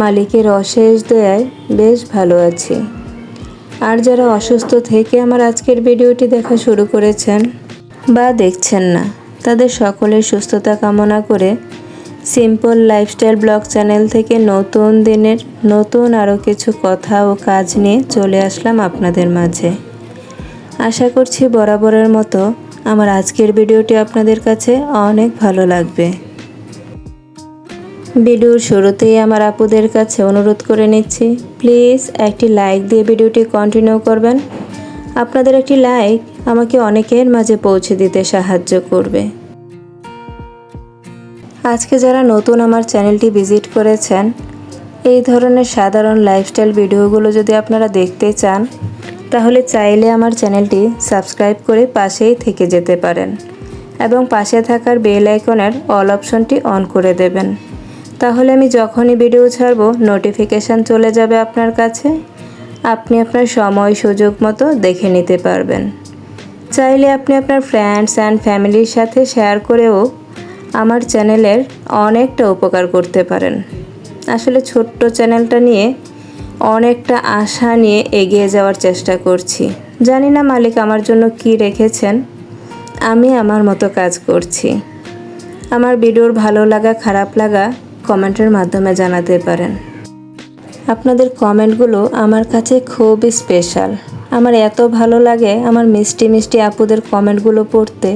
মালিকের অশেষ দয়ায় বেশ ভালো আছি। আর যারা অসুস্থ থেকে আমার আজকের ভিডিওটি দেখা শুরু করেছেন বা দেখছেন না, তাদের সকলের সুস্থতা কামনা করে সিম্পল লাইফস্টাইল ব্লগ চ্যানেল থেকে নতুন দিনের নতুন আরও কিছু কথা ও কাজ নিয়ে চলে আসলাম আপনাদের মাঝে। আশা করছি বরাবরের মতো আমার আজকের ভিডিওটি আপনাদের কাছে অনেক ভালো লাগবে। ভিডিওর শুরুতেই আমার আপুদের কাছে অনুরোধ করে নিচ্ছি, প্লিজ একটি লাইক দিয়ে ভিডিওটি কন্টিনিউ করবেন। আপনাদের একটি লাইক আমাকে অনেকের মাঝে পৌঁছে দিতে সাহায্য করবে। আজকে যারা নতুন আমার চ্যানেলটি ভিজিট করেছেন, এই ধরনের সাধারণ লাইফস্টাইল ভিডিওগুলো যদি আপনারা দেখতে চান, তাহলে চাইলে আমার চ্যানেলটি সাবস্ক্রাইব করে পাশেই থেকে যেতে পারেন এবং পাশে থাকার বেল আইকনের অল অপশনটি অন করে দেবেন। তাহলে আমি যখনই ভিডিও ছাড়বো নোটিফিকেশান চলে যাবে আপনার কাছে। আপনি আপনার সময়, সুযোগ মতো দেখে নিতে পারবেন। চাইলে আপনি আপনার ফ্রেন্ডস অ্যান্ড ফ্যামিলির সাথে শেয়ার করেও আমার চ্যানেলের অনেকটা উপকার করতে পারেন। আসলে ছোট্ট চ্যানেলটা নিয়ে অনেকটা আশা নিয়ে এগিয়ে যাওয়ার চেষ্টা করছি। জানি না মালিক আমার জন্য কি রেখেছেন, আমি আমার মতো কাজ করছি। আমার ভিডিওর ভালো লাগা, খারাপ লাগা কমেন্টের মাধ্যমে জানাতে পারেন। আপনাদের কমেন্টগুলো আমার কাছে খুবই স্পেশাল। আমার এত ভালো লাগে আমার মিষ্টি মিষ্টি আপুদের কমেন্টগুলো পড়তে।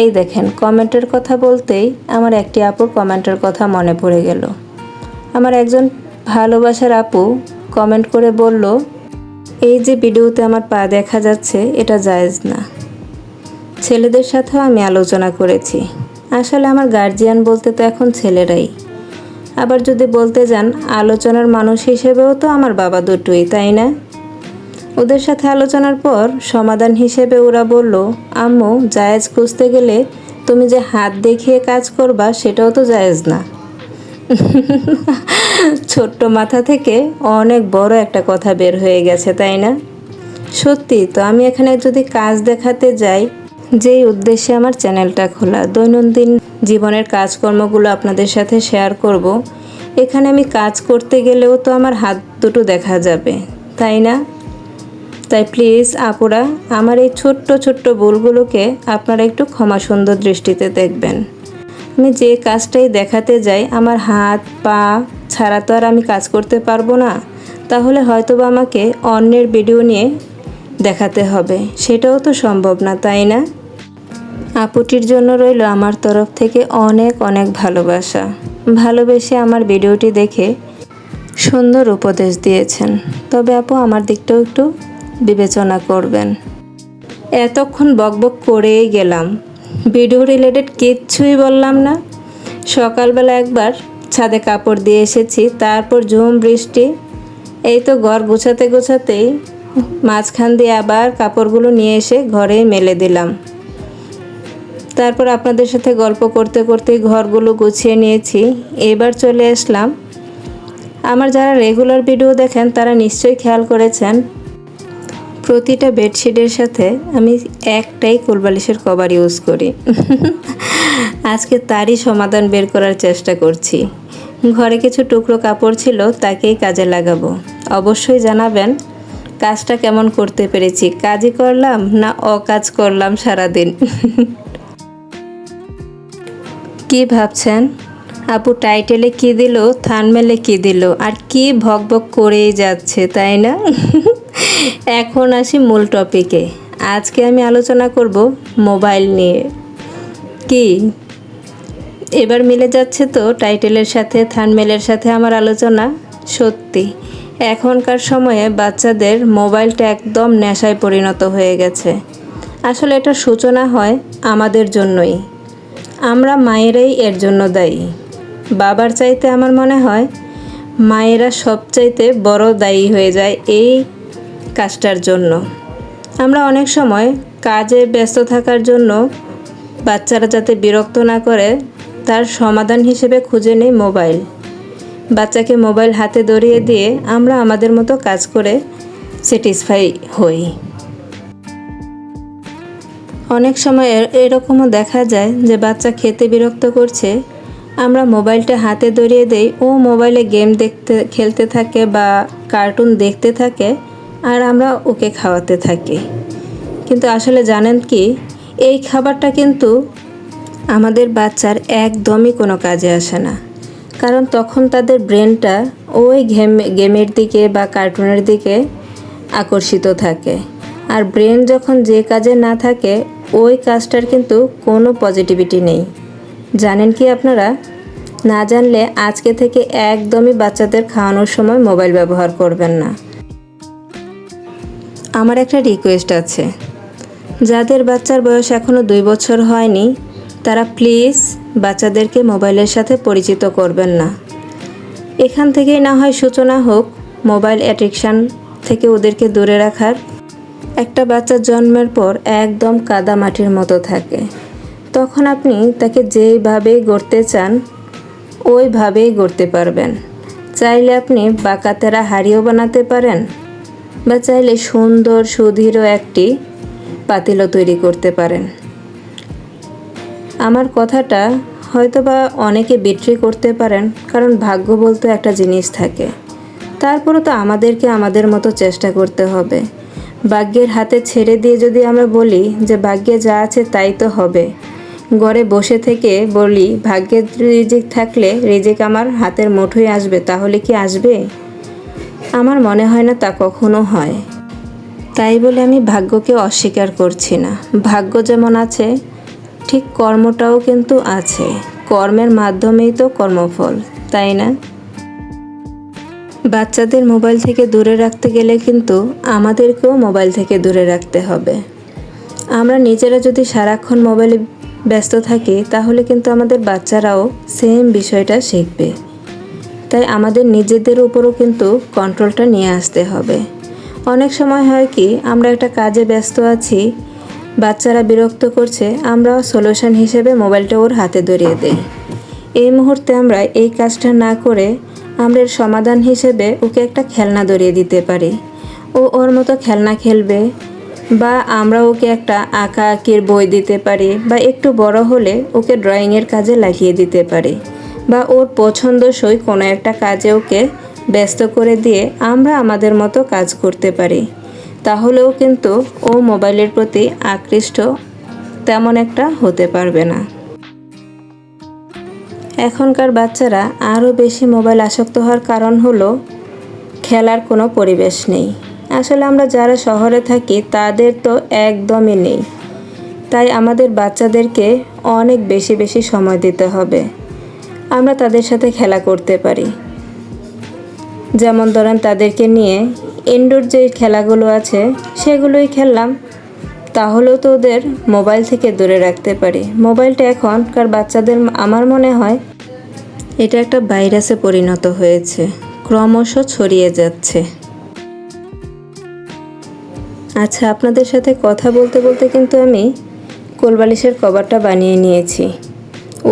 এই দেখেন, কমেন্টের কথা বলতেই আমার একটি আপুর কমেন্টের কথা মনে পড়ে গেল। আমার একজন ভালোবাসার আপু কমেন্ট করে বলল, এই যে ভিডিওতে আমার পা দেখা যাচ্ছে, এটা জায়েজ না। ছেলেদের সাথেও আমি আলোচনা করেছি। আসলে আমার গার্জিয়ান বলতে তো এখন ছেলেরাই। আবার যদি বলতে যান, আলোচনার মানুষ হিসেবেও তো আমার বাবা দুটোই, তাই না? ওদের সাথে আলোচনার পর সমাধান হিসেবে ওরা বলল, আম্মু, জায়েজ খুঁজতে গেলে তুমি যে হাত দেখিয়ে কাজ করবা, সেটাও তো জায়েজ না। ছোট্ট মাথা থেকে অনেক বড় একটা কথা বের হয়ে গেছে, তাই না? সত্যি, তো আমি এখানে যদি কাজ দেখাতে যাই যেই উদ্দেশ্যে আমার চ্যানেলটা খোলা, দৈনন্দিন জীবনের কাজকর্মগুলো আপনাদের সাথে শেয়ার করব। এখানে আমি কাজ করতে গেলেও তো আমার হাত দুটো দেখা যাবে, তাই না? তাই প্লিজ আপুরা, আমার এই ছোট্ট ছোট্ট ভুলগুলোকে আপনারা একটু ক্ষমা সুন্দর দৃষ্টিতে দেখবেন। আমি যে কাজটাই দেখাতে যাই, আমার হাত, পা ছাড়া তো আর আমি কাজ করতে পারব না। তাহলে হয়তোবা আমাকে অন্যের ভিডিও নিয়ে দেখাতে হবে, সেটাও তো সম্ভব না, তাই না? আপুটির জন্য রইল আমার তরফ থেকে অনেক অনেক ভালোবাসা। ভালোবেসে আমার ভিডিওটি দেখে সুন্দর উপদেশ দিয়েছেন। তবে আপু, আমার দিকটাও একটু বিবেচনা করবেন। এতক্ষণ বকবক করেই গেলাম। ভিডিও রিলেটেড কিচ্ছুই বললাম না। সকালবেলা একবার ছাদে কাপড় দিয়ে এসেছি, তারপর ঝুম, বৃষ্টি, এই তো ঘর গোছাতে গোছাতেই মাঝখান দিয়ে আবার কাপড়গুলো নিয়ে এসে ঘরেই মেলে দিলাম। তারপর আপনাদের সাথে গল্প করতে করতে ঘরগুলো গুছিয়ে নিয়েছি। এবার চলে আসলাম। আমার যারা রেগুলার ভিডিও দেখেন, তারা নিশ্চয়ই খেয়াল করেছেন, প্রতিটা বেডশিটের সাথে আমি একটাই কোলবালিশের কভার ইউজ করি। আজকে তারই সমাধান বের করার চেষ্টা করছি। ঘরে কিছু টুকরো কাপড় ছিল, তাকেই কাজে লাগাবো। অবশ্যই জানাবেন, কাজটা কেমন করতে পেরেছি? কাজই করলাম না অকাজ করলাম সারাদিন? কি ভাবছেন? আপু টাইটেলে কি দিল থানমেলে কি দিল? আর কি ভকভক করেই যাচ্ছে, তাই না? এখন আসি মূল টপিকে। আজকে আমি আলোচনা করব মোবাইল নিয়ে। কি? এবার মিলে যাচ্ছে তো টাইটেলের সাথে থানমেলের সাথে আমার আলোচনা? সত্যি। এখনকার সময়ে বাচ্চাদের মোবাইলটা একদম নেশায় পরিণত হয়ে গেছে। আসলে এটা সূচনা হয় আমাদের জন্যই। আমরা মায়েরাই এর জন্য দায়ী। বাবার চাইতে আমার মনে হয়, মায়েরা সবচাইতে বড় দায়ী হয়ে যায় এই কাজটার জন্য। আমরা অনেক সময় কাজে ব্যস্ত থাকার জন্য বাচ্চারা যাতে বিরক্ত না করে, তার সমাধান হিসেবে খুঁজে নেই মোবাইল। বাচ্চাকে মোবাইল হাতে ধরিয়ে দিয়ে আমরা আমাদের মতো কাজ করে স্যাটিসফাই হই। অনেক সময় এরকমও দেখা যায় যে বাচ্চা খেতে বিরক্ত করছে। আমরা মোবাইলটা হাতে ধরিয়ে দেই, ও মোবাইলে গেম দেখতে, খেলতে থাকে বা কার্টুন দেখতে থাকে আর আমরা ওকে খাওয়াতে থাকি। কিন্তু আসলে জানেন কি, এই খাবারটা কিন্তু আমাদের বাচ্চার একদমই কোনো কাজে আসে না। কারণ তখন তাদের ব্রেনটা ওই গেম গেমের দিকে বা কার্টুনের দিকে আকর্ষিত থাকে। আর ব্রেন যখন যে কাজে না থাকে ওই কাজটার কিন্তু কোনো পজিটিভিটি নেই। জানেন কি আপনারা? না জানলে আজকে থেকে একদমই বাচ্চাদের খাওয়ানোর সময় মোবাইল ব্যবহার করবেন না। আমার একটা রিকোয়েস্ট আছে। যাদের বাচ্চার বয়স এখনও দুই বছর হয়নি, তারা প্লিজ বাচ্চাদেরকে মোবাইলের সাথে পরিচিত করবেন না। এখান থেকেই না হয় সূচনা হোক মোবাইল অ্যাডিকশান থেকে ওদেরকে দূরে রাখার একটা বাচ্চা জন্মের পর একদম কাদা মাটির মতো থাকে। তখন আপনি তাকে যেইভাবেই গড়তে চান, ওইভাবেই গড়তে পারবেন। চাইলে আপনি বাঁকাতেরা হাড়িও বানাতে পারেন বা চাইলে সুন্দর, সুদৃঢ় একটি পাতিলও তৈরি করতে পারেন। আমার কথাটা হয়তো বা অনেকে বিক্রি করতে পারেন, কারণ ভাগ্য বলতে একটা জিনিস থাকে। তারপরে তো আমাদেরকে আমাদের মতো চেষ্টা করতে হবে। ভাগ্যের হাতে ছেড়ে দিয়ে যদি আমরা বলি যে ভাগ্যে যা আছে তাই তো হবে। ঘরে বসে থেকে বলি, ভাগ্যের রিজিক থাকলে রিজিক আমার হাতের মুঠোয় আসবে, তাহলে কি আসবে? আমার মনে হয় না তা কখনো হয়। তাই বলে আমি ভাগ্যকে অস্বীকার করছি না। ভাগ্য যেমন আছে, ঠিক কর্মটাও কিন্তু আছে। কর্মের মাধ্যমেই তো কর্মফল, তাই না? বাচ্চাদের মোবাইল থেকে দূরে রাখতে গেলে কিন্তু আমাদেরকেও মোবাইল থেকে দূরে রাখতে হবে। আমরা নিজেরা যদি সারাক্ষণ মোবাইলে ব্যস্ত থাকি, তাহলে কিন্তু আমাদের বাচ্চারাও সেম বিষয়টা শিখবে। তাই আমাদের নিজেদের উপরও কিন্তু কন্ট্রোলটা নিয়ে আসতে হবে। অনেক সময় হয় কি, আমরা একটা কাজে ব্যস্ত আছি, বাচ্চারা বিরক্ত করছে, আমরাও সলিউশন হিসেবে মোবাইলটা ওর হাতে ধরিয়ে দেই। এই মুহূর্তে আমরা এই কাজটা না করে আমরা এর সমাধান হিসেবে ওকে একটা খেলনা ধরিয়ে দিতে পারি। ও ওর মতো খেলনা খেলবে বা আমরা ওকে একটা আঁকা আঁকির বই দিতে পারি বা একটু বড় হলে ওকে ড্রয়িংয়ের কাজে লাগিয়ে দিতে পারি বা ওর পছন্দসই কোনো একটা কাজে ওকে ব্যস্ত করে দিয়ে আমরা আমাদের মতো কাজ করতে পারি। তাহলেও কিন্তু ও মোবাইলের প্রতি আকৃষ্ট তেমন একটা হতে পারবে না। এখনকার বাচ্চারা আরও বেশি মোবাইল আসক্ত হওয়ার কারণ হলো খেলার কোনো পরিবেশ নেই। আসলে আমরা যারা শহরে থাকি, তাদের তো একদমই নেই। তাই আমাদের বাচ্চাদেরকে অনেক বেশি বেশি সময় দিতে হবে। আমরা তাদের সাথে খেলা করতে পারি। যেমন ধরেন তাদেরকে নিয়ে ইনডোর যে খেলাগুলো আছে, সেগুলোই খেললাম। তাহলেও তো ওদের মোবাইল থেকে দূরে রাখতে পারি। মোবাইলটা এখনকার বাচ্চাদের আমার মনে হয়, এটা একটা ভাইরাসে পরিণত হয়েছে। ক্রমশ ছড়িয়ে যাচ্ছে। আচ্ছা আপনাদের সাথে কথা বলতে বলতে কিন্তু আমি কোলবালিশের কভারটা বানিয়ে নিয়েছি।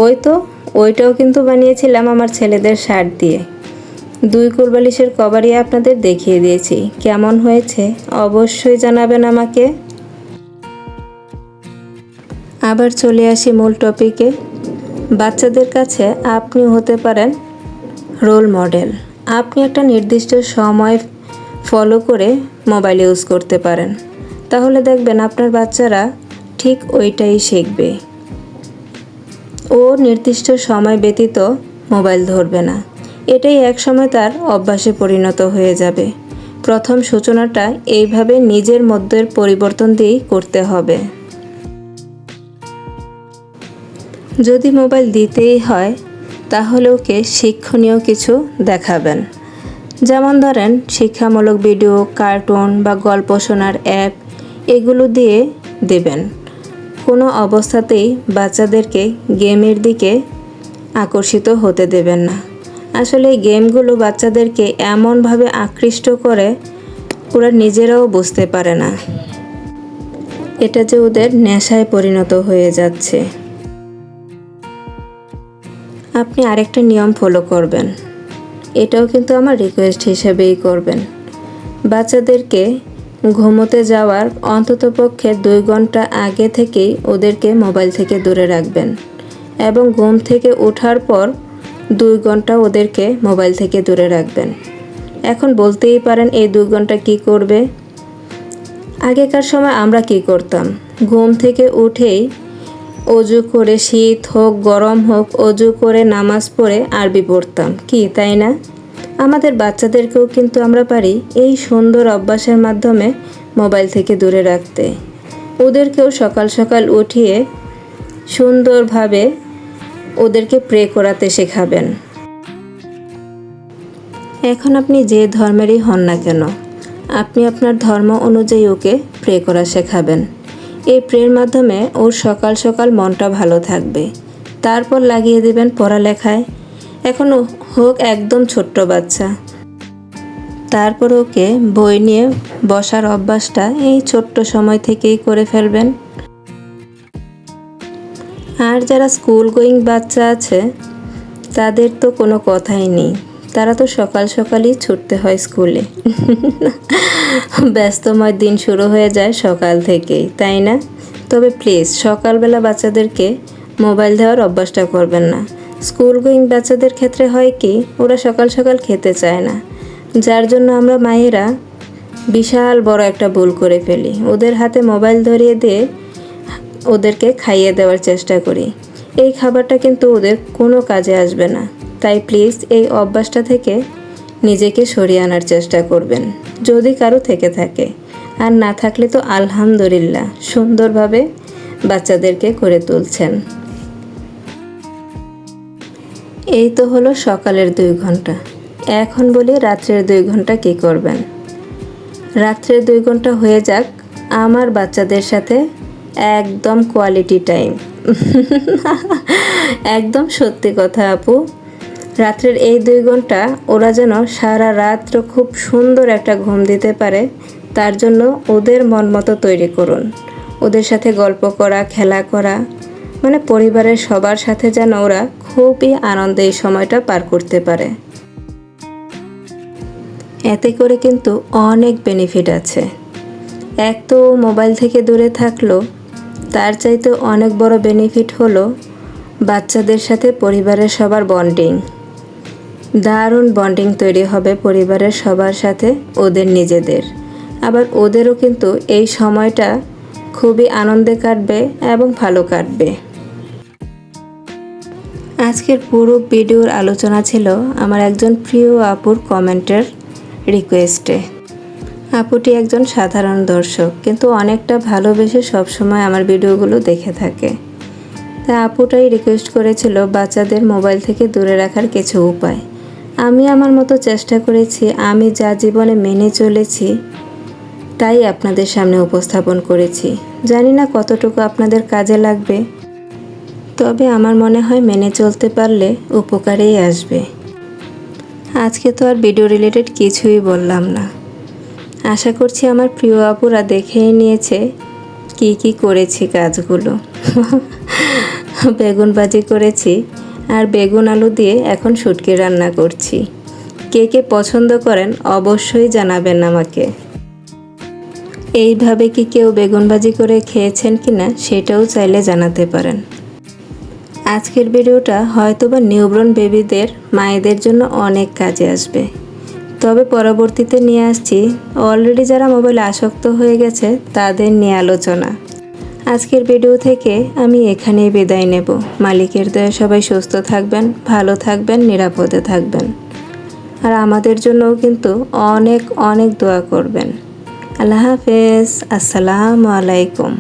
ওই তো, ওইটাও কিন্তু বানিয়েছিলাম আমার ছেলেদের শার্ট দিয়ে। দুই কোলবালিশের কভারই আপনাদের দেখিয়ে দিয়েছি। কেমন হয়েছে, অবশ্যই জানাবেন আমাকে। আবার চলে আসি মূল টপিকে। বাচ্চাদের কাছে আপনি হতে পারেন রোল মডেল। আপনি একটা নির্দিষ্ট সময় ফলো করে মোবাইল ইউজ করতে পারেন। তাহলে দেখবেন আপনার বাচ্চারা ঠিক ওইটাই শিখবে। ও নির্দিষ্ট সময় ব্যতীত মোবাইল ধরবে না। এটাই এক সময় তার অভ্যাসে পরিণত হয়ে যাবে। প্রথম সূচনাটা এইভাবে নিজের মধ্যের পরিবর্তন দিয়েই করতে হবে। যদি মোবাইল দিতেই হয়, তাহলে ওকে শিক্ষণীয় কিছু দেখাবেন। যেমন ধরেন, শিক্ষামূলক ভিডিও, কার্টুন বা গল্প শোনার অ্যাপ, এগুলো দিয়ে দেবেন। কোনো অবস্থাতেই বাচ্চাদেরকে গেমের দিকে আকর্ষিত হতে দেবেন না। আসলে গেমগুলো বাচ্চাদেরকে এমনভাবে আকৃষ্ট করে, ওরা নিজেরাও বুঝতে পারে না। এটা যে ওদের নেশায় পরিণত হয়ে যাচ্ছে। আপনি আরেকটা নিয়ম ফলো করবেন। এটাও কিন্তু আমার রিকোয়েস্ট হিসেবেই করবেন। বাচ্চাদেরকে ঘুমোতে যাওয়ার অন্ততপক্ষে দুই ঘণ্টা আগে থেকেই ওদেরকে মোবাইল থেকে দূরে রাখবেন এবং ঘুম থেকে ওঠার পর দুই ঘণ্টা ওদেরকে মোবাইল থেকে দূরে রাখবেন। এখন বলতেই পারেন এই দুই ঘণ্টা কি করবে? আগেকার সময় আমরা কি করতাম? ঘুম থেকে উঠেই অজু করে শীত হোক, গরম হোক, অজু করে নামাজ পড়ে আরবি পড়তাম। কি, তাই না? আমাদের বাচ্চাদেরকেও কিন্তু আমরা পারি এই সুন্দর অভ্যাসের মাধ্যমে মোবাইল থেকে দূরে রাখতে। ওদেরকেও সকাল সকাল উঠিয়ে সুন্দরভাবে ওদেরকে প্রে করাতে শেখাবেন। এখন আপনি যে ধর্মেরই হন না কেন, আপনি আপনার ধর্ম অনুযায়ী ওকে প্রে করা শেখাবেন। এই প্রের মাধ্যমে ওর সকাল সকাল মনটা ভালো থাকবে। তারপর লাগিয়ে দেবেন পড়ালেখায়। এখনও হোক একদম ছোট্ট বাচ্চা। তারপর ওকে বই নিয়ে বসার অভ্যাসটা এই ছোট্ট সময় থেকেই করে ফেলবেন। আর যারা স্কুল গোয়িং বাচ্চা আছে, তাদের তো কোনো কথাই নেই। তারা তো সকাল সকালই ছুটতে হয় স্কুলে। ব্যস্তময় দিন শুরু হয়ে যায় সকাল থেকেই, তাই না? তবে প্লিজ সকালবেলা বাচ্চাদেরকে মোবাইল দেওয়ার অভ্যাসটা করবেন না। স্কুল গোয়িং বাচ্চাদের ক্ষেত্রে হয় কি, ওরা সকাল সকাল খেতে চায় না। যার জন্য আমরা মায়েরা বিশাল বড় একটা ভুল করে ফেলি। ওদের হাতে মোবাইল ধরিয়ে দিয়ে ওদেরকে খাইয়ে দেওয়ার চেষ্টা করি। এই খাবারটা কিন্তু ওদের কোনো কাজে আসবে না। তাই প্লিজ এই অভ্যাসটা থেকে নিজেকে সরিয়ে আনার চেষ্টা করবেন, যদি কারও থেকে থাকে। আর না থাকলে তো আলহামদুলিল্লাহ সুন্দরভাবে বাচ্চাদেরকে করে তুলছেন। এই তো হলো সকালের দুই ঘণ্টা। এখন বলি রাত্রের দুই ঘণ্টা কি করবেন? রাত্রের দুই ঘণ্টা হয়ে যাক আমার বাচ্চাদের সাথে একদম কোয়ালিটি টাইম একদম সত্যি কথা আপু। রাত্রের এই দুই ঘণ্টা ওরা যেন সারা রাত্র খুব সুন্দর একটা ঘুম দিতে পারে, তার জন্য ওদের মন মতো তৈরি করুন। ওদের সাথে গল্প করা, খেলা করা মানে পরিবারের সবার সাথে যেন ওরা খুবই আনন্দে এই সময়টা পার করতে পারে। এতে করে কিন্তু অনেক বেনিফিট আছে। এক তো মোবাইল থেকে দূরে থাকল, তার চাইতে অনেক বড় বেনিফিট হলো বাচ্চাদের সাথে পরিবারের সবার বন্ডিং দারুণ বন্ডিং তৈরি হবে পরিবারের সবার সাথে, ওদের নিজেদের। আবার ওদেরও কিন্তু এই সময়টা খুবই আনন্দে কাটবে এবং ভালো কাটবে। আজকের পুরো ভিডিওর আলোচনা ছিল আমার একজন প্রিয় আপুর কমেন্টের রিকোয়েস্টে। আপুটি একজন সাধারণ দর্শক, কিন্তু অনেকটা ভালোবেসে সবসময় আমার ভিডিওগুলো দেখে থাকে। তা আপুটাই রিকোয়েস্ট করেছিল বাচ্চাদের মোবাইল থেকে দূরে রাখার কিছু উপায়। আমি আমার মতো চেষ্টা করেছি, আমি যা জীবনে মেনে চলেছি, তাই আপনাদের সামনে উপস্থাপন করেছি। জানি না কতটুকু আপনাদের কাজে লাগবে, তবে আমার মনে হয় মেনে চলতে পারলে উপকারেই আসবে। আজকে তো আর ভিডিও রিলেটেড কিছুই বললাম না। আশা করছি আমার প্রিয় আপুরা দেখেই নিয়েছে কি কি করেছি কাজগুলো। বেগুন ভাজি করেছি আর বেগুন আলু দিয়ে এখন শুটকি রান্না করছি। কে কে পছন্দ করেন অবশ্যই জানাবেন আমাকে। এইভাবে কি কেউ বেগুন ভাজি করে খেয়েছেন কিনা সেটাও চাইলে জানাতে পারেন। আজকের ভিডিওটা হয়তো বা নিউব্রন বেবিদের, মায়েদের জন্য অনেক কাজে আসবে। তবে পরবর্তীতে নিয়ে আসছি। অলরেডি যারা মোবাইলে আসক্ত হয়ে গেছে, তাদের নিয়ে আলোচনা। আজকের ভিডিও থেকে আমি এখানেই বিদায় নেব। মালিকের দয়া সবাই সুস্থ থাকবেন, ভালো থাকবেন, নিরাপদে থাকবেন। আর আমাদের জন্যও কিন্তু অনেক অনেক দোয়া করবেন। আল্লাহ হাফেজ। আসসালামু আলাইকুম।